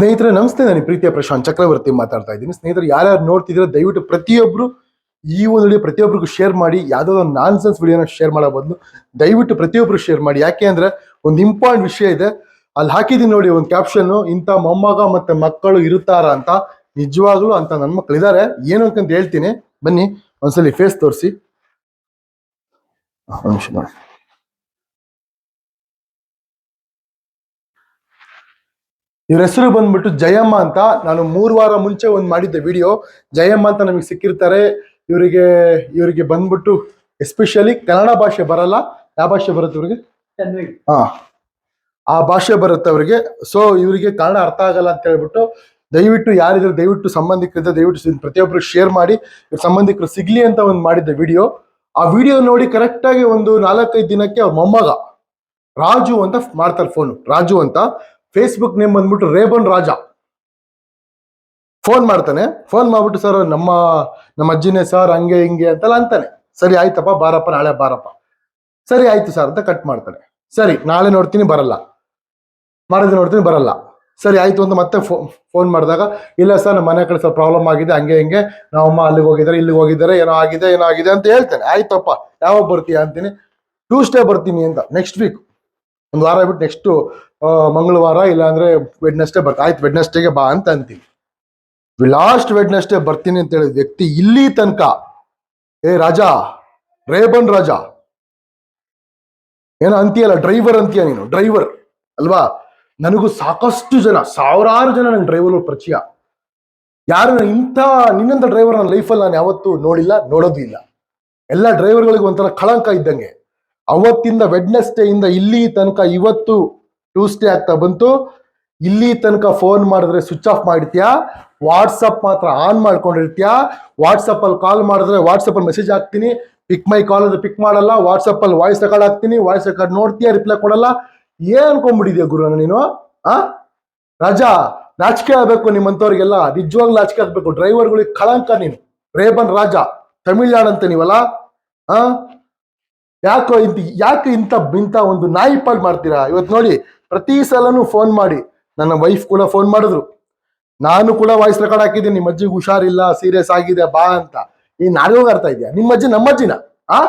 ಸ್ನೇಹಿತರೆ, ನಮಸ್ತೆ. ನಾನು ಪ್ರೀತಿಯ ಪ್ರಶಾಂತ್ ಚಕ್ರವರ್ತಿ ಮಾತಾಡ್ತಾ ಇದ್ದೀನಿ. ಸ್ನೇಹಿತರು, ಯಾರ್ಯಾರು ನೋಡ್ತಿದ್ರೆ ದಯವಿಟ್ಟು ಪ್ರತಿಯೊಬ್ಬರು ಈ ಒಂದು ವಿಡಿಯೋ ಪ್ರತಿಯೊಬ್ಬರಿಗೂ ಶೇರ್ ಮಾಡಿ ಯಾವುದೋ ಒಂದು ನಾನ್ಸೆನ್ಸ್ ವಿಡಿಯೋನ ಶೇರ್ ಮಾಡೋ ಬದಲು ದಯವಿಟ್ಟು ಪ್ರತಿಯೊಬ್ಬರು ಶೇರ್ ಮಾಡಿ. ಯಾಕೆ ಅಂದರೆ, ಒಂದು ಇಂಪಾರ್ಟೆಂಟ್ ವಿಷಯ ಇದೆ. ಅಲ್ಲಿ ಹಾಕಿದ್ದೀನಿ ನೋಡಿ ಒಂದು ಕ್ಯಾಪ್ಷನ್ ಇಂಥ ಮೊಮ್ಮಗ ಮತ್ತೆ ಮಕ್ಕಳು ಇರುತ್ತಾರ ಅಂತ, ನಿಜವಾಗ್ಲೂ ಅಂತ ನನ್ನ ಮಕ್ಕಳು ಇದ್ದಾರೆ ಏನು ಅಂತ ಹೇಳ್ತೀನಿ. ಬನ್ನಿ, ಒಂದ್ಸಲಿ ಫೇಸ್ ತೋರಿಸಿ. ನೋಡಿ. ಇವ್ರ ಹೆಸರು ಬಂದ್ಬಿಟ್ಟು ಜಯಮ್ಮ ಅಂತ. ನಾನು ಮೂರು ವಾರ ಮುಂಚೆ ಒಂದು ಮಾಡಿದ್ದೆ ವಿಡಿಯೋ ಜಯಮ್ಮ ಅಂತ ನಮಗೆ ಸಿಕ್ಕಿರ್ತಾರೆ. ಇವರಿಗೆ ಇವರಿಗೆ ಬಂದ್ಬಿಟ್ಟು ಎಸ್ಪೆಷಲಿ ಕನ್ನಡ ಭಾಷೆ ಬರಲ್ಲ. ಯಾವ ಭಾಷೆ ಬರುತ್ತೆ ಇವ್ರಿಗೆ? ಹಾ. ಆ ಭಾಷೆ ಬರುತ್ತೆ ಅವರಿಗೆ. ಸೊ ಇವರಿಗೆ ಕನ್ನಡ ಅರ್ಥ ಆಗಲ್ಲ ಅಂತ ಹೇಳ್ಬಿಟ್ಟು ದಯವಿಟ್ಟು ಯಾರಿದ್ರೆ ದಯವಿಟ್ಟು ಸಂಬಂಧಿಕರಿದ್ರೆ ದಯವಿಟ್ಟು ಪ್ರತಿಯೊಬ್ಬರು ಶೇರ್ ಮಾಡಿ. ಇವ್ರ ಸಂಬಂಧಿಕರು ಸಿಗ್ಲಿ ಅಂತ ಒಂದು ಮಾಡಿದ್ದೆ ವಿಡಿಯೋ ಆ ವಿಡಿಯೋ ನೋಡಿ ಕರೆಕ್ಟ್ ಆಗಿ ಒಂದು ನಾಲ್ಕೈದು ದಿನಕ್ಕೆ ಅವ್ರ ಮೊಮ್ಮಗ ರಾಜು ಅಂತ ಮಾಡ್ತಾರೆ ಫೋನ್ ರಾಜು ಅಂತ. ಫೇಸ್ಬುಕ್ ನೇಮ್ ಬಂದ್ಬಿಟ್ಟು ರೇಬನ್ ರಾಜ. ಫೋನ್ ಮಾಡ್ತಾನೆ. ಫೋನ್ ಮಾಡ್ಬಿಟ್ಟು, ಸರ್, ನಮ್ಮ ನಮ್ಮ ಅಜ್ಜಿನೇ ಸರ್ ಹಂಗೆ, ಹಿಂಗೆ ಅಂತೆಲ್ಲ ಅಂತಾನೆ. ಸರಿ, ಆಯ್ತಪ್ಪ, ಬಾರಪ್ಪ, ನಾಳೆ ಬಾರಪ್ಪ. ಸರಿ, ಆಯ್ತು ಸರ್ ಅಂತ ಕಟ್ ಮಾಡ್ತಾನೆ. ಸರಿ, ನಾಳೆ ನೋಡ್ತೀನಿ, ಬರಲ್ಲ. ಮಾಡಿದ್ರೆ ನೋಡ್ತೀನಿ, ಬರಲ್ಲ. ಸರಿ, ಆಯ್ತು ಅಂತ ಮತ್ತೆ ಫೋನ್ ಮಾಡಿದಾಗ, ಇಲ್ಲ ಸರ್ ನಮ್ಮ ಮನೆ ಕಡೆ ಸ್ವಲ್ಪ ಪ್ರಾಬ್ಲಮ್ ಆಗಿದೆ, ಹಂಗೆ, ಹಿಂಗೆ. ನಾವಮ್ಮ ಅಲ್ಲಿಗೆ ಹೋಗಿದ್ದಾರೆ, ಇಲ್ಲಿಗೆ ಹೋಗಿದ್ದಾರೆ, ಏನೋ ಆಗಿದೆ ಏನೋ ಆಗಿದೆ ಅಂತ ಹೇಳ್ತೇನೆ. ಆಯ್ತಪ್ಪ, ಯಾವಾಗ ಬರ್ತೀಯ ಅಂತೀನಿ. ಟ್ಯೂಸ್ಡೇ ಬರ್ತೀನಿ ಅಂತ ನೆಕ್ಸ್ಟ್ ವೀಕ್ ಒಂದು ವಾರ ಬಿಟ್ಟು ನೆಕ್ಸ್ಟ್ ಮಂಗಳವಾರ ಇಲ್ಲ ಅಂದ್ರೆ ವೆಡ್ನೆಸ್ಡೇ ಬರ್ತಾ, ಆಯ್ತು ವೆಡ್ನೆಸ್ಡೇಗೆ ಬಾ ಅಂತ ಅಂತೀನಿ. ಲಾಸ್ಟ್ ವೆಡ್ನೆಸ್ಡೇ ಬರ್ತೀನಿ ಅಂತ ಹೇಳಿದ ವ್ಯಕ್ತಿ ಇಲ್ಲಿ ತನಕ, ಏ ರಾಜಾ, ರೇಬನ್ ರಾಜ. ಏನೋ ಅಂತೀಯಲ್ಲ ಡ್ರೈವರ್ ಅಂತೀಯ ನೀನು ಡ್ರೈವರ್ ಅಲ್ವಾ? ನನಗೂ ಸಾಕಷ್ಟು ಜನ, ಸಾವಿರಾರು ಜನ ನನ್ನ ಡ್ರೈವರ್ ಪರಿಚಯ. ಯಾರು ಇಂಥ ನಿನ್ನಂತ ಡ್ರೈವರ್ ನನ್ನ ಲೈಫಲ್ಲಿ ನಾನು ಯಾವತ್ತೂ ನೋಡಿಲ್ಲ, ನೋಡೋದು ಇಲ್ಲ. ಎಲ್ಲ ಡ್ರೈವರ್ಗಳಿಗೆ ಒಂಥರ ಕಳಂಕ ಇದ್ದಂಗೆ. ಅವತ್ತಿಂದ ವೆಡ್ನೆಸ್ಡೇ ಇಂದ ಇಲ್ಲಿ ತನಕ ಇವತ್ತು ಟ್ಯೂಸ್ಡೇ ಆಗ್ತಾ ಬಂತು. ಇಲ್ಲಿ ತನಕ ಫೋನ್ ಮಾಡಿದ್ರೆ ಸ್ವಿಚ್ ಆಫ್ ಮಾಡ್ತೀಯಾ ವಾಟ್ಸಪ್ ಮಾತ್ರ ಆನ್ ಮಾಡ್ಕೊಂಡಿರ್ತೀಯಾ? ವಾಟ್ಸಪ್ಪಲ್ಲಿ ಕಾಲ್ ಮಾಡಿದ್ರೆ ವಾಟ್ಸಪ್ಪಲ್ಲಿ ಮೆಸೇಜ್ ಹಾಕ್ತೀನಿ. ಪಿಕ್ ಮೈ ಕಾಲ್ ಅಂದ್ರೆ ಪಿಕ್ ಮಾಡಲ್ಲ. ವಾಟ್ಸಪ್ಪಲ್ಲಿ ವಾಯ್ಸ್ ರೆಕಾರ್ಡ್ ಹಾಕ್ತೀನಿ. ವಾಯ್ಸ್ ರೆಕಾರ್ಡ್ ನೋಡ್ತೀಯಾ? ರಿಪ್ಲೈ ಕೊಡಲ್ಲ. ಏನ್ ಅನ್ಕೊಂಡ್ಬಿಟ್ಟಿದ್ಯಾ ಗುರು ನೀನು? ಆ? ರಾಜಾ, ನಾಚಿಕೆ ಆಗಬೇಕು ನಿಮ್ಮಂಥವ್ರಿಗೆಲ್ಲ. ನಿಜವಾಗ್ಲೂ ನಾಚಿಕೆ ಆಗ್ಬೇಕು. ಡ್ರೈವರ್ಗಳಿಗೆ ಕಳಂಕ ನೀನು. ರೇಬನ್ ರಾಜ. ತಮಿಳ್ನಾಡು ಅಂತ ನೀವಲ್ಲ? ಆ? ಯಾಕೋ ಇಂತ, ಯಾಕೆ ಇಂಥ ಇಂಥ ಒಂದು ನಾಯಿ ಪಾಲ್ ಮಾಡ್ತೀರಾ? ಇವತ್ತು ನೋಡಿ, ಪ್ರತಿ ಸಲನೂ ಫೋನ್ ಮಾಡಿ. ನನ್ನ ವೈಫ್ ಕೂಡ ಫೋನ್ ಮಾಡಿದ್ರು. ನಾನು ಕೂಡ ವಾಯ್ಸ್ ರೆಕಾರ್ಡ್ ಹಾಕಿದ್ದೀನಿ. ನಿಮ್ಮ ಅಜ್ಜಿಗೆ ಹುಷಾರಿಲ್ಲ ಸೀರಿಯಸ್ ಆಗಿದೆ, ಬಾ ಅಂತ. ಈ ಹೋಗಿ ಅರ್ಥ ಇದೆಯಾ? ನಿಮ್ಮ ಅಜ್ಜಿ, ನಮ್ಮ ಅಜ್ಜಿನ? ಆ?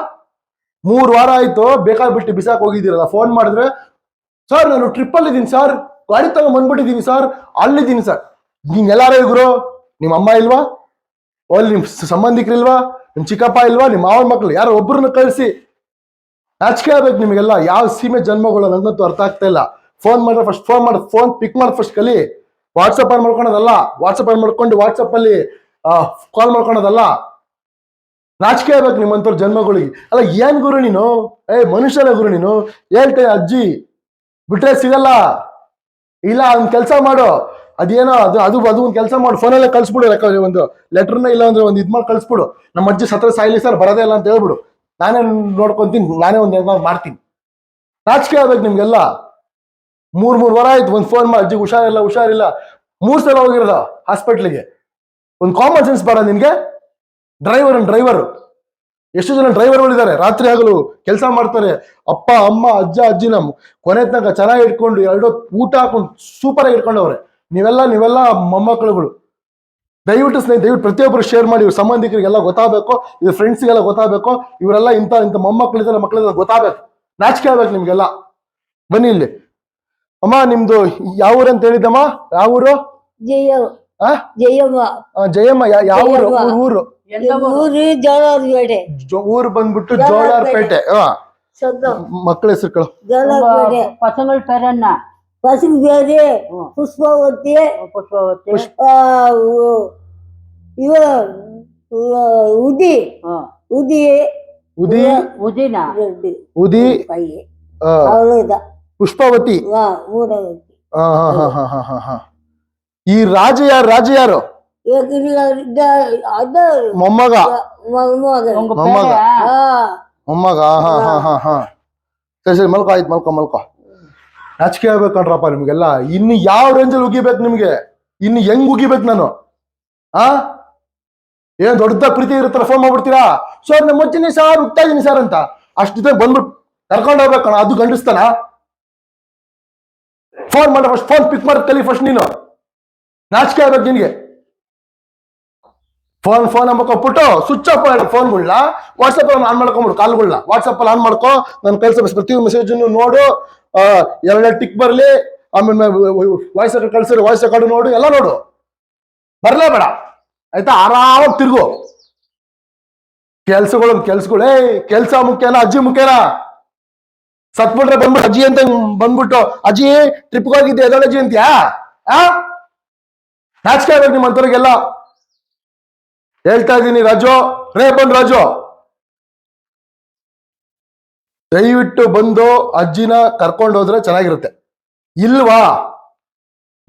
ಮೂರು ವಾರ ಆಯ್ತು, ಬೇಕಾಗ್ಬಿಟ್ಟು ಬಿಸಾಕ್ ಹೋಗಿದ್ದೀರಲ್ಲ ಫೋನ್ ಮಾಡಿದ್ರೆ, ಸರ್, ನಾನು ಟ್ರಿಪ್ ಅಲ್ಲಿ ಇದ್ದೀನಿ ಸರ್. ಗಾಡಿ ತಗೊಂಡ್ ಬಂದ್ಬಿಟ್ಟಿದ್ದೀನಿ, ಸರ್. ಅಲ್ಲಿದ್ದೀನಿ, ಸರ್. ನೀನ್ ಎಲ್ಲಾರ ಗುರು ನಿಮ್ಮ ಅಮ್ಮ ಇಲ್ವಾ? ಅಲ್ಲಿ ನಿಮ್ ಸಂಬಂಧಿಕರಿಲ್ವಾ? ನಿಮ್ ಚಿಕ್ಕಪ್ಪ ಇಲ್ವಾ? ನಿಮ್ಮ ಮಾವನ ಮಕ್ಳು ಯಾರೋ ಒಬ್ಬರನ್ನ ಕಳಿಸಿ. ನಾಚಿಕೆ ಆಗ್ಬೇಕು ನಿಮಗೆಲ್ಲ. ಯಾವ ಸೀಮೆ ಜನ್ಮಗಳು ನಂಗಂತೂ ಅರ್ಥ ಆಗ್ತಾ ಇಲ್ಲ. ಫೋನ್ ಮಾಡಿದ್ರೆ ಫಸ್ಟ್ ಫೋನ್ ಮಾಡಿ. ಫೋನ್ ಪಿಕ್ ಮಾಡಿ ಫಸ್ಟ್ ಕಲಿ. ವಾಟ್ಸಪ್ ಆನ್ ಮಾಡ್ಕೊಳೋದಲ್ಲ ವಾಟ್ಸಪ್ ಆನ್ ಮಾಡ್ಕೊಂಡು ವಾಟ್ಸಪ್ ಅಲ್ಲಿ ಕಾಲ್ ಮಾಡ್ಕೊಳೋದಲ್ಲ ನಾಚಿಕೆ ಆಗ್ಬೇಕು ನಿಮ್ಮಂತವ್ರ ಜನ್ಮಗಳಿಗೆ. ಅಲ್ಲ, ಏನ್ ಗುರು ನೀನು? ಏ, ಮನುಷ್ಯನ ಗುರು ನೀನು? ಹೇಳ್ತೇನೆ ಅಜ್ಜಿ. ಬಿಟ್ರೆ ಸಿಗಲ್ಲ. ಇಲ್ಲ ಅವ್ನ ಕೆಲಸ ಮಾಡು. ಅದೇನೋ, ಅದು ಅದು ಅದು ಒಂದು ಕೆಲಸ ಮಾಡು. ಫೋನಲ್ಲೇ ಕಳಿಸ್ಬಿಡು ಲೆಕ್ಕ, ಒಂದು ಲೆಟರ್ನ ಇಲ್ಲ ಅಂದ್ರೆ ಒಂದು ಇದು ಮಾಡಿ ಕಳಿಸ್ಬಿಡು. ನಮ್ಮ ಅಜ್ಜಿ ಸತ್ರ ಸಾಯ್ಲಿ ಸರ್ ಬರೋದೇ ಇಲ್ಲ ಅಂತ ಹೇಳ್ಬಿಡು. ನಾನೇ ನೋಡ್ಕೊಂತೀನಿ, ನಾನೇ ಒಂದ್ ನಿರ್ಮಾಣ ಮಾಡ್ತೀನಿ. ರಾಜಕೀಯ ಆಗ್ಬೇಕು ನಿಮ್ಗೆಲ್ಲ. ಮೂರ್ ಮೂರ್ ವಾರ ಆಯ್ತು, ಒಂದು ಫೋನ್ ಮಾಡಿ ಅಜ್ಜಿಗೆ ಹುಷಾರಿಲ್ಲ ಹುಷಾರಿಲ್ಲ. ಮೂರ್ ಸಲ ಹೋಗಿರೋದ ಹಾಸ್ಪಿಟ್ಲಿಗೆ ಒಂದು ಕಾಮನ್ ಸೆನ್ಸ್ ಬೇಡ ನಿನ್ಗೆ. ಡ್ರೈವರ್ ಡ್ರೈವರ್ ಎಷ್ಟು ಜನ ಡ್ರೈವರ್ಗಳಿದ್ದಾರೆ ರಾತ್ರಿ ಆಗಲು ಕೆಲಸ ಮಾಡ್ತಾರೆ. ಅಪ್ಪ, ಅಮ್ಮ, ಅಜ್ಜ, ಅಜ್ಜಿ ನಮ್ ಕೊನೆ ತನಕ ಚೆನ್ನಾಗಿ ಇಟ್ಕೊಂಡು, ಎರಡು ಊಟ ಹಾಕೊಂಡು ಸೂಪರ್ ಆಗಿ ಇಟ್ಕೊಂಡವ್ರೆ. ನೀವೆಲ್ಲ ನೀವೆಲ್ಲ ಮೊಮ್ಮಕ್ಕಳುಗಳು. ದಯವಿಟ್ಟು ಸ್ನೇಹಿತ ದಯವಿಟ್ಟು ಪ್ರತಿಯೊಬ್ಬರು ಶೇರ್ ಮಾಡಿ ಇವ್ರ ಸಂಬಂಧಿಕರಿಗೆಲ್ಲ ಗೊತ್ತಾಗಬೇಕು ಇವ್ರ ಫ್ರೆಂಡ್ಸ್ಗೆಲ್ಲ ಗೊತ್ತಾಗಬೇಕು ಇವರೆಲ್ಲ ಇಂಥ ಇಂಥ ಮೊಮ್ಮಕ್ಕಳಿದ್ದಾರೆ ಮಕ್ಕಳಿದ್ರೆ ಗೊತ್ತಾಗಬೇಕು. ನಾಚಿಕೆ ಆಗಬೇಕು ನಿಮಗೆಲ್ಲ. ಬನ್ನಿ ಇಲ್ಲಿ. ಅಮ್ಮ ನಿಮ್ದು ಯಾವ ಊರು ಅಂತ ಹೇಳಿದ್ದಮ್ಮ? ಯಾವ ಊರು? ಜಯಮ್ಮ ಯಾವ ಊರು? ಊರು ಊರು? ಬಂದ್ಬಿಟ್ಟು ಜೋಳಾರ್ ಪೇಟೆ ಮಕ್ಕಳ ಹೆಸರು ಕಳು ಪಸಂಗಲ್ ಪೆರಣ್ಣ. ಬಸವದೇವಿ ಹ್ಮ್. ಪುಷ್ಪವತಿ ಪುಷ್ಪವತಿ. ಇವ ಉದಿ ಹ. ಉದಿ ಉದಿ ಉದಿನ. ಉದಿ ಪೈಯೆ ಆ, ಅವಳು ಪುಷ್ಪವತಿ. ಹಾ, ಹಾ, ಹಾ, ಹಾ, ಹಾ, ಹಾ. ಈ ರಾಜ ಯಾರು ರಾಜ ಯಾರು? ಇದ್ದ- ಅದ. ಮೊಮ್ಮಗ. ಮೊಮ್ಮಗ. ಹ ಮೊಮ್ಮಗ. ಹಾ. ಹಾ ಹಾ ಹಾ ಹಾ. ಸರಿ ಸರಿ ಮಲ್ಕೋ ಆಯ್ತು ಮಲ್ಕೋ ಮಲ್ಕೋ. ನಾಚಿಕೆ ಆಗ್ಬೇಕು ಕಣ್ರಪ್ಪ ನಿಮ್ಗೆಲ್ಲ. ಇನ್ನು ಯಾವ ರೇಂಜಲ್ಲಿ ಉಗಿಬೇಕು ನಿಮ್ಗೆ? ಇನ್ನು ಹೆಂಗ್ ಉಗಿಬೇಕು ನಾನು? ಆ? ಏನ್ ದೊಡ್ಡ ಪ್ರೀತಿ ಇರುತ್ತಲ್ಲ ಫೋನ್ ಮಾಡ್ಬಿಡ್ತೀರಾ? ಸರ್ ನಮ್ಮ ಮುಚ್ಚಿನಿ ಸರ್ ಹುಟ್ತಾ ಇದೀನಿ ಸರ್ ಅಂತ. ಅಷ್ಟಿದ್ದಾಗ ಬಂದ್ಬಿಟ್ಟು ಕರ್ಕೊಂಡು ಹೋಗ್ಬೇಕಣ್ಣ ಅದು ಗಂಡಿಸ್ತಾನ? ಫೋನ್ ಮಾಡ ಫಸ್ಟ್ ಫೋನ್ ಪಿಕ್ ಮಾಡಿ ಕಲಿ ಫಸ್ಟ್ ನೀನು. ನಾಚಿಕೆ ಆಗ್ಬೇಕು ನಿನ್ಗೆ. ಫೋನ್ ಫೋನ್ ನಂಬರ್ ಕೊಟ್ಬಿಟ್ಟು ಸ್ವಿಚ್ ಆಫ್ ಮಾಡಿ ಫೋನ್ಗಳನ್ನ ವಾಟ್ಸಪ್ ಆನ್ ಮಾಡ್ಕೊಂಬಿಡು ಕಾಲ್ಗಳನ್ನ ವಾಟ್ಸಪ್ ಅಲ್ಲಿ ಆನ್ ಮಾಡ್ಕೊ ನನ್ನ ಕೆಲಸ ಪ್ರತಿ ಮೆಸೇಜ್ ನೋಡು. ಎರಡೆರಡು ಟಿಕ್ ಬರ್ಲಿ, ಆಮೇಲೆ ವಾಯ್ಸ್ ಕಳ್ಸಿರೋ ವಾಯ್ಸ್ ರೆಕಾರ್ಡ್ ನೋಡು, ಎಲ್ಲ ನೋಡು. ಬರಲೇ ಬೇಡ. ಆಯ್ತಾ? ಆರಾಮಾಗಿ ತಿರುಗು. ಕೆಲ್ಸಗಳು ಕೆಲ್ಸಗಳು, ಏಯ್, ಕೆಲ್ಸ ಮುಖ್ಯನಾ, ಅಜ್ಜಿ ಮುಖ್ಯನಾ? ಸತ್ಬಿಟ್ರೆ ಬಂದ್ಬಿಟ್ಟು ಅಜ್ಜಿ ಅಂತ ಬಂದ್ಬಿಟ್ಟು, ಅಜ್ಜಿ ಟ್ರಿಪ್ ಹೋಗಿದ್ದೆ ಇದಾನ ಅಜ್ಜಿ ಆ? ನಾಚಿಕೆ ಆಗ್ಬೇಕು ಹೇಳ್ತಾ ಇದ್ದೀನಿ ರಾಜು, ರೇ ಬಂದ್ ರಾಜು. ದಯವಿಟ್ಟು ಬಂದು ಅಜ್ಜಿನ ಕರ್ಕೊಂಡು ಹೋದ್ರೆ ಚೆನ್ನಾಗಿರುತ್ತೆ. ಇಲ್ವಾ?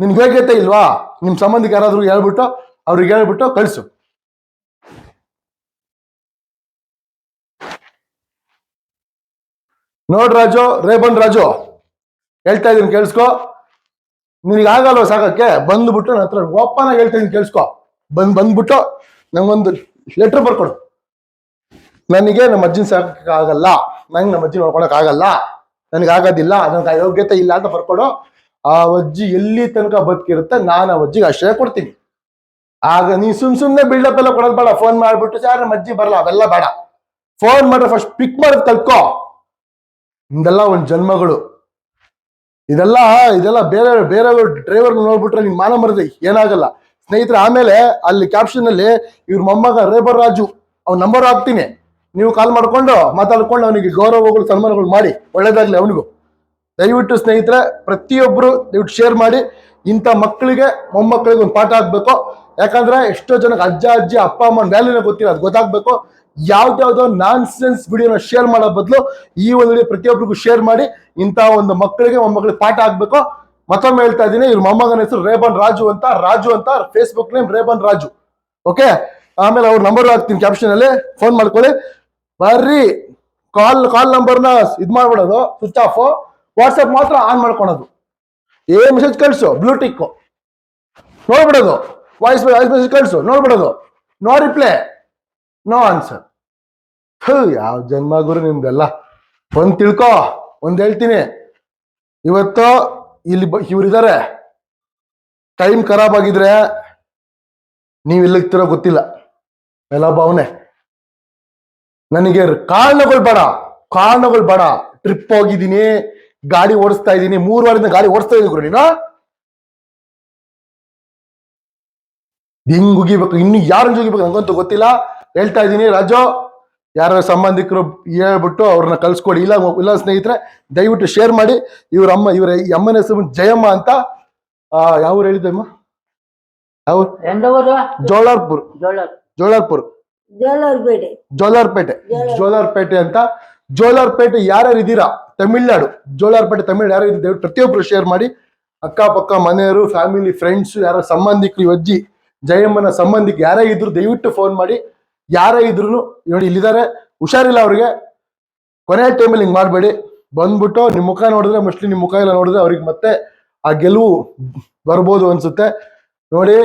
ನಿನ್ಗೆ ಯೋಗ್ಯತೆ ಇಲ್ವಾ? ನಿಮ್ಮ ಸಂಬಂಧಿಕ ಯಾರಾದ್ರೂ ಹೇಳ್ಬಿಟ್ಟು, ಅವ್ರಿಗೆ ಹೇಳ್ಬಿಟ್ಟು ಕಳಿಸು. ನೋಡ್ ರಾಜು, ರೇಬನ್ ರಾಜು, ಹೇಳ್ತಾ ಇದೀನಿ ಕೇಳಿಸ್ಕೊ. ಆಗಲ್ಲ ಸಾಕಕ್ಕೆ? ಬಂದ್ಬಿಟ್ಟು ನನ್ನ ಹತ್ರ ಓಪನ್ ಆಗಿ ಹೇಳ್ತಾ ಇದೀನಿ ಕೇಳಿಸ್ಕೊ. ಬಂದ್, ಬಂದ್ಬಿಟ್ಟು ನಂಗೊಂದು ಲೆಟರ್ ಬರ್ಕೊಡು. ನನಗೆ ನಮ್ಮ ಅಜ್ಜಿನ ಸಾಕಕ್ಕೆ ಆಗಲ್ಲ. ನಂಗೆ ನಮ್ಮ ಅಜ್ಜಿ ನೋಡ್ಕೊಳಕ್ ಆಗಲ್ಲ. ನನಗೆ ಆಗೋದಿಲ್ಲ ನನಗೆ ಯೋಗ್ಯತೆ ಇಲ್ಲ ಅಂತ ಬರ್ಕೊಡು. ಆ ಅಜ್ಜಿ ಎಲ್ಲಿ ತನಕ ಬದುಕಿರುತ್ತೆ, ನಾನು ಆ ಅಜ್ಜಿಗೆ ಆಶ್ರಯ ಕೊಡ್ತೀನಿ. ಆಗ ನೀ ಸುಮ್ ಸುಮ್ನೆ ಬಿಲ್ಡಪ್ ಎಲ್ಲ ಕೊಡೋದು ಬೇಡ ಫೋನ್ ಮಾಡ್ಬಿಟ್ಟು ಸರ್ ನಮ್ಮ ಅಜ್ಜಿ ಬರಲ್ಲ ಅವೆಲ್ಲ ಬೇಡ. ಫೋನ್ ಮಾಡ್ರೆ ಫಸ್ಟ್ ಪಿಕ್ ಮಾಡೋದು ಕಲ್ತ್ಕೋ. ಇದೆಲ್ಲ ಒಂದು ಜನ್ಮಗಳು. ಇದೆಲ್ಲ ಇದೆಲ್ಲ ಬೇರೆ ಬೇರೆ ಡ್ರೈವರ್ ನೋಡ್ಬಿಟ್ರೆ ನಿನ್ ಮಾನ ಮರದಿ, ಏನಾಗಲ್ಲ. ಸ್ನೇಹಿತರೆ, ಆಮೇಲೆ ಅಲ್ಲಿ ಕ್ಯಾಪ್ಷನ್ ಅಲ್ಲಿ ಇವ್ರ ಮೊಮ್ಮಗ ರೇಬರ್ ರಾಜು, ಅವ್ನ ನಂಬರ್ ಹಾಕ್ತೀನಿ. ನೀವು ಕಾಲ್ ಮಾಡ್ಕೊಂಡು ಮಾತಾಡ್ಕೊಂಡು ಅವನಿಗೆ ಗೌರವಗಳು, ಸನ್ಮಾನಗಳು ಮಾಡಿ, ಒಳ್ಳೇದಾಗ್ಲಿ ಅವನಿಗೂ. ದಯವಿಟ್ಟು ಸ್ನೇಹಿತರೆ ಪ್ರತಿಯೊಬ್ಬರು ದಯವಿಟ್ಟು ಶೇರ್ ಮಾಡಿ. ಇಂಥ ಮಕ್ಕಳಿಗೆ, ಮೊಮ್ಮಕ್ಕಳಿಗೆ ಒಂದು ಪಾಠ ಆಗಬೇಕು ಯಾಕಂದ್ರೆ ಎಷ್ಟೋ ಜನಕ್ಕೆ ಅಜ್ಜ, ಅಜ್ಜಿ, ಅಪ್ಪ ಅಮ್ಮನ ವ್ಯಾಲ್ಯೂನ ಗೊತ್ತಿಲ್ಲ, ಅದು ಗೊತ್ತಾಗ್ಬೇಕು. ಯಾವ್ದಾವ್ದೋ ನಾನ್ ಸೆನ್ಸ್ ವಿಡಿಯೋನ ಶೇರ್ ಮಾಡೋ ಬದಲು ಈ ಒಂದು ಪ್ರತಿಯೊಬ್ಬರಿಗೂ ಶೇರ್ ಮಾಡಿ. ಇಂಥ ಒಂದು ಮಕ್ಕಳಿಗೆ, ಮೊಮ್ಮಕ್ಕಳಿಗೆ ಪಾಠ ಆಗಬೇಕು ಮತ್ತೊಮ್ಮೆ ಹೇಳ್ತಾ ಇದ್ದೀನಿ, ಇವ್ರ ಮೊಮ್ಮಗನ ಹೆಸರು ರೇಬನ್ ರಾಜು ಅಂತ. ರಾಜು ಅಂತ Facebook name Rayban Raju. Okay ಆಮೇಲೆ ಅವ್ರ ನಂಬರ್ ಹಾಕ್ತೀನಿ ಕ್ಯಾಪ್ಷನ್ ಅಲ್ಲಿ. ಫೋನ್ ಮಾಡ್ಕೊಳ್ಳಿ. ಬರ್ರಿ. ಕಾಲ್ ಕಾಲ್ ನಂಬರ್ನ ಇದ್ ಮಾಡ್ಬಿಡೋದು ಸ್ವಿಚ್ ಆಫ್ ವಾಟ್ಸಪ್ ಮಾತ್ರ ಆನ್ ಮಾಡ್ಕೊಳೋದು. ಏ ಮೆಸೇಜ್ ಕಳಿಸು ಬ್ಲೂಟಿಕ್ ನೋಡ್ಬಿಡೋದು. ವಾಯ್ಸ್ ವಾಯ್ಸ್ ಮೆಸೇಜ್ ಕಳಿಸು, ನೋಡ್ಬಿಡೋದು. ನೋ ರಿಪ್ಲೈ ನೋ ಆನ್ಸರ್ ಹೂ ಯಾವ ಜನ್ಮ ಗುರು ನಿಮ್ದೆಲ್ಲ? ಒಂದ್ ತಿಳ್ಕೊ, ಒಂದ್ ಹೇಳ್ತೀನಿ. ಇವತ್ತು ಇಲ್ಲಿ ಇವ್ರಿದಾರೆ. ಟೈಮ್ ಖರಾಬ್ ಆಗಿದ್ರೆ ನೀವ್ ಇಲ್ಲಿಗ್ತಿರೋ ಗೊತ್ತಿಲ್ಲ. ಎಲ್ಲ ಭಾವನೆ ನನಗೆ ಕಾರಣಗಳು ಬೇಡ ಕಾರಣಗಳು ಬೇಡ. ಟ್ರಿಪ್ ಹೋಗಿದ್ದೀನಿ ಗಾಡಿ ಓಡಿಸ್ತಾ ಇದ್ದೀನಿ ಮೂರು ವಾರದಿಂದ ಗಾಡಿ ಓಡಿಸ್ತಾ ಇದ್ದೀನಿ ಗುರು ನೀನು ಹಿಂಗ್ ಉಗಿಬೇಕು ಇನ್ನು ಯಾರು ಉಗಿಬೇಕು ನಂಗಂತೂ ಗೊತ್ತಿಲ್ಲ. ಹೇಳ್ತಾ ಇದ್ದೀನಿ ರಾಜು ಯಾರ ಸಂಬಂಧಿಕರು ಹೇಳ್ಬಿಟ್ಟು ಅವ್ರನ್ನ ಕಳ್ಸ್ಕೊಡಿ ಇಲ್ಲ ಇಲ್ಲ ಸ್ನೇಹಿತರೆ ದಯವಿಟ್ಟು ಶೇರ್ ಮಾಡಿ. ಇವ್ರ ಅಮ್ಮ ಇವರ ಈ ಅಮ್ಮನ ಹೆಸರು ಜಯಮ್ಮ ಅಂತ. ಆ, ಯಾವ ಊರು ಹೇಳಿದ್ದಮ್ಮ ಯಾವ ಜೋಳಾರ್ಪುರ್. ಜೋಳ ಜೋಳಾರ್ಪುರ್. ಜೋಲಾರ್ಪೇಟೆ. ಜೋಲಾರ್ಪೇಟೆ. ಅಂತ. ಜೋಲಾರ್ಪೇಟೆ ಯಾರ್ಯಾರು ಇದ್ದೀರಾ ತಮಿಳ್ನಾಡು. ಜೋಲಾರ್ಪೇಟೆ ತಮಿಳ್ನಾಡು ಯಾರು ಇದ್ದೀರಾ ಪ್ರತಿಯೊಬ್ರು ಶೇರ್ ಮಾಡಿ. ಅಕ್ಕಪಕ್ಕ ಮನೆಯವರು ಫ್ಯಾಮಿಲಿ ಫ್ರೆಂಡ್ಸ್ ಯಾರ ಸಂಬಂಧಿಕರು ಅಜ್ಜಿ ಜಯಮ್ಮನ ಸಂಬಂಧಿಕ ಯಾರೇ ಇದ್ರು ದಯವಿಟ್ಟು ಫೋನ್ ಮಾಡಿ. ಯಾರೇ ಇದ್ರು ನೋಡಿ ಇಲ್ಲಿದ್ದಾರೆ. ಹುಷಾರಿಲ್ಲ ಅವ್ರಿಗೆ. ಕೊನೆ ಟೈಮಲ್ಲಿ ಹಿಂಗೆ ಮಾಡಬೇಡಿ. ಬಂದ್ಬಿಟ್ಟು ನಿಮ್ಮ ಮುಖ ನೋಡಿದ್ರೆ ಮೋಸ್ಟ್ಲಿ ನಿಮ್ಮ ಮುಖ ಎಲ್ಲ ನೋಡಿದ್ರೆ ಅವ್ರಿಗೆ ಮತ್ತೆ ಆ ಗೆಲುವು ಬರ್ಬೋದು ಅನ್ಸುತ್ತೆ. ನೋಡಿ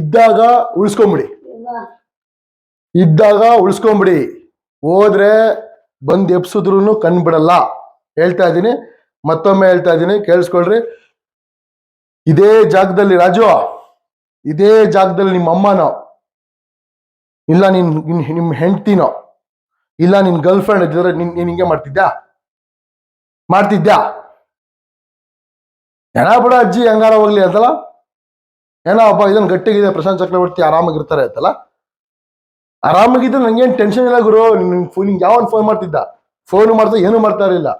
ಇದ್ದಾಗ ಉಳಿಸ್ಕೊಂಬಿಡಿ. ಇದ್ದಾಗ ಉಳಿಸ್ಕೊಂಬಿಡಿ. ಹೋದ್ರೆ ಬಂದು ಎಪ್ಸಿದ್ರು ಕಣ್ ಬಿಡಲ್ಲ. ಹೇಳ್ತಾ ಇದ್ದೀನಿ. ಮತ್ತೊಮ್ಮೆ ಹೇಳ್ತಾ ಇದ್ದೀನಿ. ಕೇಳಿಸ್ಕೊಳ್ರಿ. ಇದೇ ಜಾಗದಲ್ಲಿ ರಾಜು, ಇದೇ ಜಾಗದಲ್ಲಿ ನಿಮ್ಮ ಅಮ್ಮನೋ, ಇಲ್ಲ ನಿನ್ ನಿಮ್ ಹೆಂಡ್ತಿನೋ, ಇಲ್ಲ ನಿನ್ ಗರ್ಲ್ ಫ್ರೆಂಡ್ ಇದ್ರೆ ನಿನ್, ನೀನ್ ಹಿಂಗೆ ಮಾಡ್ತಿದ್ಯಾ? ಮಾಡ್ತಿದ್ಯಾ? ಏನ ಬಿಡ ಅಜ್ಜಿ, ಹೆಂಗಾರ ಹೋಗ್ಲಿ ಅಂತಲ್ಲ? ಏನೋ ಅಪ್ಪ ಇದನ್ ಗಟ್ಟಿಗಿದೆ, ಪ್ರಶಾಂತ್ ಚಕ್ರವರ್ತಿ ಆರಾಮಾಗಿರ್ತಾರೆ ಅಂತಲ್ಲ? ಆರಾಮಾಗಿದ್ರೆ ನಂಗೇನ್ ಟೆನ್ಷನ್ ಇಲ್ಲ ಗುರು. ನಿಂಗೆ ಯಾವನ್ ಫೋನ್ ಮಾಡ್ತಿದ್ದ? ಫೋನ್ ಮಾಡ್ತಾ ಏನು ಮಾಡ್ತಾ ಇರಲಿಲ್ಲ.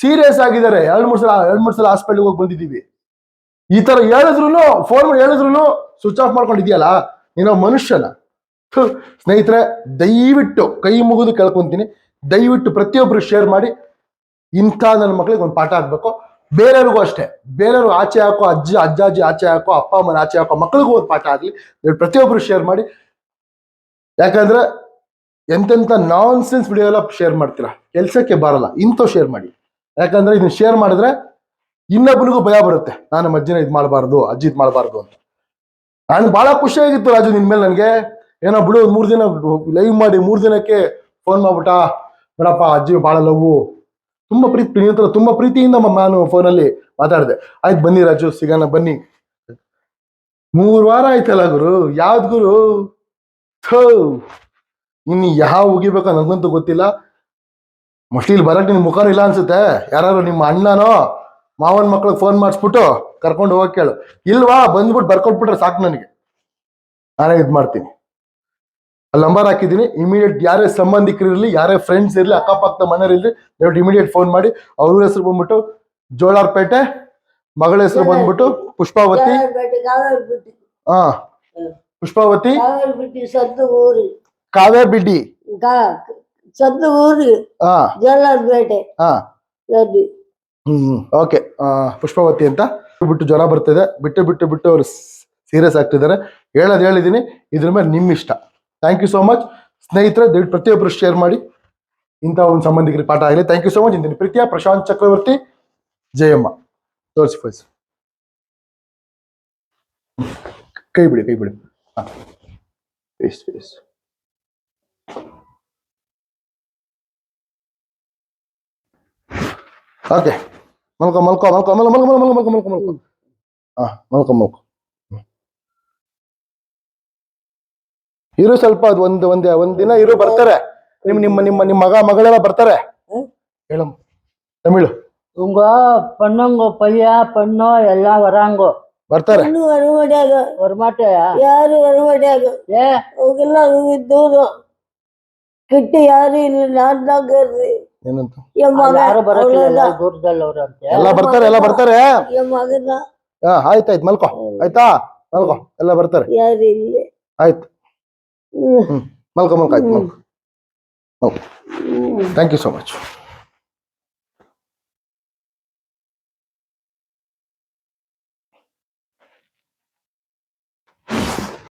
ಸೀರಿಯಸ್ ಆಗಿದ್ದಾರೆ. ಎರಡು ಮೂರು ಸಲ ಎರಡು ಮೂರು ಸಲ ಹಾಸ್ಪಿಟ್ಲಿಗೆ ಹೋಗಿ ಬಂದಿದ್ದೀವಿ. ಈ ತರ ಹೇಳಿದ್ರು ಫೋನ್ ಹೇಳಿದ್ರು ಸ್ವಿಚ್ ಆಫ್ ಮಾಡ್ಕೊಂಡಿದ್ಯಲ್ಲ ನೀನೋ ಮನುಷ್ಯನ. ಸ್ನೇಹಿತರೆ, ದಯವಿಟ್ಟು ಕೈ ಮುಗಿದು ಕೇಳ್ಕೊಂತೀನಿ. ದಯವಿಟ್ಟು ಪ್ರತಿಯೊಬ್ರು ಶೇರ್ ಮಾಡಿ. ಇಂಥ ನನ್ನ ಮಕ್ಳಿಗೆ ಒಂದು ಪಾಠ ಆಗ್ಬೇಕು ಬೇರೆಯವ್ರಿಗೂ ಅಷ್ಟೇ. ಬೇರೆಯವ್ರು ಆಚೆ ಹಾಕೋ ಅಜ್ಜಿ ಅಜ್ಜಾಜಿ ಆಚೆ ಹಾಕೋ, ಅಪ್ಪ ಅಮ್ಮನ ಆಚೆ ಹಾಕೋ ಮಕ್ಳಿಗೂ ಒಂದು ಪಾಠ ಆಗಲಿ. ಪ್ರತಿಯೊಬ್ಬರು ಶೇರ್ ಮಾಡಿ. ಯಾಕಂದ್ರೆ ಎಂತೆಂಥ ನಾನ್ ಸೆನ್ಸ್ ವಿಡಿಯೋ ಎಲ್ಲ ಶೇರ್ ಮಾಡ್ತೀರಾ? ಕೆಲ್ಸಕ್ಕೆ ಬರಲ್ಲ ಇಂಥವು ಶೇರ್ ಮಾಡಿ. ಯಾಕಂದ್ರೆ ಇದನ್ನ ಶೇರ್ ಮಾಡಿದ್ರೆ ಇನ್ನೊಬ್ಬನಿಗೂ ಭಯ ಬರುತ್ತೆ. ನಾನು ನಮ್ಮ ಅಜ್ಜಿನ ಇದು ಮಾಡಬಾರ್ದು, ಅಜ್ಜಿ ಇದು ಮಾಡಬಾರ್ದು ಅಂತ. ನಾನು ಬಹಳ ಖುಷಿಯಾಗಿತ್ತು ರಾಜು ನಿನ್ ಮೇಲೆ ನನಗೆ. ಏನೋ ಬಿಡು ಮೂರು ದಿನ ಲೈವ್ ಮಾಡಿ, ಮೂರು ದಿನಕ್ಕೆ ಫೋನ್ ಮಾಡ್ಬಿಟ್ಟ. ಬಿಡಪ್ಪ ಅಜ್ಜಿ ಬಹಳ ಲವ್ ತುಂಬಾ ಪ್ರೀತಿ ನಿನ್ನ ತುಂಬ ಪ್ರೀತಿಯಿಂದ ನಾನು ಫೋನಲ್ಲಿ ಮಾತಾಡಿದೆ. ಆಯ್ತು ಬನ್ನಿ ರಾಜು, ಸಿಗೋಣ, ಬನ್ನಿ. ಮೂರು ವಾರ ಆಯ್ತಲ್ಲ ಗುರು, ಯಾವ್ದು ಗುರು? ಥೋ ಇನ್ನು ಯಾವ ಉಗಿಬೇಕ ನನಗಂತೂ ಗೊತ್ತಿಲ್ಲ. ಮೋಸ್ಟ್ಲಿ ಇಲ್ಲಿ ಬರಕ್ ನಿನ್ ಮುಖನೂ ಇಲ್ಲ ಅನ್ಸುತ್ತೆ. ಯಾರು ನಿಮ್ಮ ಅಣ್ಣನೋ ಮಾವನ ಮಕ್ಳಿಗೆ ಫೋನ್ ಮಾಡಿಸ್ಬಿಟ್ಟು ಕರ್ಕೊಂಡು ಹೋಗ್ ಕೇಳು. ಇಲ್ವಾ ಬಂದ್ಬಿಟ್ಟು ಬರ್ಕೊಟ್ಬಿಟ್ರೆ ಸಾಕು ನನಗೆ. ನಾನೇ ಇದು ಮಾಡ್ತೀನಿ. ಅಲ್ಲಿ ನಂಬರ್ ಹಾಕಿದ್ದೀನಿ. ಇಮಿಡಿಯೇಟ್ ಯಾರೇ ಸಂಬಂಧಿಕರಿರ್ಲಿ ಯಾರೇ ಫ್ರೆಂಡ್ಸ್ ಇರಲಿ ಅಕ್ಕಪಕ್ಕದ ಮನೆಯವ್ರು ನೀವು ದಯವಿಟ್ಟು ಇಮಿಡಿಯೇಟ್ ಫೋನ್ ಮಾಡಿ. ಅವ್ರ ಹೆಸರು ಬಂದ್ಬಿಟ್ಟು ಜೋಳಾರ್ಪೇಟೆ ಮಗಳ ಹೆಸರು ಬಂದ್ಬಿಟ್ಟು ಪುಷ್ಪಾವತಿ. ಹಾ. ಪುಷ್ಪಾವತಿ? ಕಾವೇ ಬಿಟ್ಟು ಸದ್ದು ಊರಿ. ಕಾವ್ಯ ಬಿಡ್ಡಿ ಕಾ ಸದ್ದು ಊರಿ. ಹಾ. ಜಲ್ಲಾರ್ಪೇಟೆ ಹಾ. ಸದ್ದು ಹ್ಮ್ ಓಕೆ. ಪುಷ್ಪಾವತಿ ಅಂತ ಬಿಟ್ಟು ಜ್ವರ ಬರ್ತಿದೆ. ಬಿಟ್ಟು ಬಿಟ್ಟು ಬಿಟ್ಟು ಅವ್ರು ಸೀರಿಯಸ್ ಆಗ್ತಿದ್ದಾರೆ. ಹೇಳೋದು ಹೇಳಿದ್ದೀನಿ ಇದ್ರ ಮೇಲೆ ನಿಮ್ಮ ಇಷ್ಟ ಥ್ಯಾಂಕ್ ಯು ಸೋ ಮಚ್ ಸ್ನೇಹಿತರೆ ದಯವಿಟ್ಟು ಪ್ರತಿಯೊಬ್ಬರು ಶೇರ್ ಮಾಡಿ. ಇಂಥ ಒಂದು ಸಂಬಂಧಿಕರಿಗೆ ಪಾಠ ಆಗಲಿ. ಥ್ಯಾಂಕ್ ಯು ಸೋ ಮಚ್ ಇಂದಿನ ಪ್ರೀತಿಯ ಪ್ರಶಾಂತ್ ಚಕ್ರವರ್ತಿ. ಜಯಮ್ಮ. ತೋರಿಸಿ ಫೈಸ್ ಕೈ ಬಿಡಿ ಕೈ ಬಿಡಿ. ಹಾಂ ಫೇಸ್ ಫೇಸ್ ಓಕೆ ಮಲ್ಕೊ ಮಲ್ಕೊ ಮಲ್ಕೊ ಮಲ್ಕೊ ಮಲ್ಕೊ ಮಲ್ಕೊ ಮಲ್ಕೊ ಮಲ್ಕೊ ಮಲ್ಕೊ ಹಾ ಮಲ್ಕೊ ಮಲ್ಕೊ ಹ್ಮ್. ಇರು ಸ್ವಲ್ಪ ಅದು ಒಂದು ಒಂದ್ ಒಂದ್ ದಿನ ಇರು ಬರ್ತಾರೆ ನಿಮ್ ನಿಮ್ಮ ನಿಮ್ಮ ನಿಮ್ಮ ಮಗ ಮಗಳೆಲ್ಲ ಬರ್ತಾರೆ ಹ್ಮ್. ಹೇಳಮ್ಮ ತಮಿಳು உங்க பொண்ணுங்க பையா பொண்ணோ எல்லாம் வராங்க ಬರ್ತಾರೆ. ಯಾರು ಹೊರಗಡೆಯಾಗ ಹೊರಮಾಟೆಯ ಯಾರು ಹೊರಗಡೆಯಾಗ ಏ? ಅವಾಗೆಲ್ಲ ಇದ್ದವರು ಕಿಟ್ಟಿ ಯಾರು ಇಲ್ಲ ನಾಡ್ದಾಗ ಏನಂತ? ಯಾರು ಬರೋದಿಲ್ಲ ದೂರದಲ್ಲವ್ರಂತೆ ಎಲ್ಲ ಬರ್ತಾರೆ ಎಲ್ಲ ಬರ್ತಾರೆ. ಮಗನ. ಹಾ ಆಯ್ತಾಯ್ತು ಮಲ್ಕೋ. ಆಯ್ತಾ? ಮಲ್ಕೋ ಎಲ್ಲ ಬರ್ತಾರೆ. ಯಾರು ಇಲ್ಲ. ಆಯ್ತು. ಹ್ಮ್. ಮಲ್ಕೋ ಮಲ್ಕ ಆಯ್ತು ಮಲ್ಕೋ. Thank you so much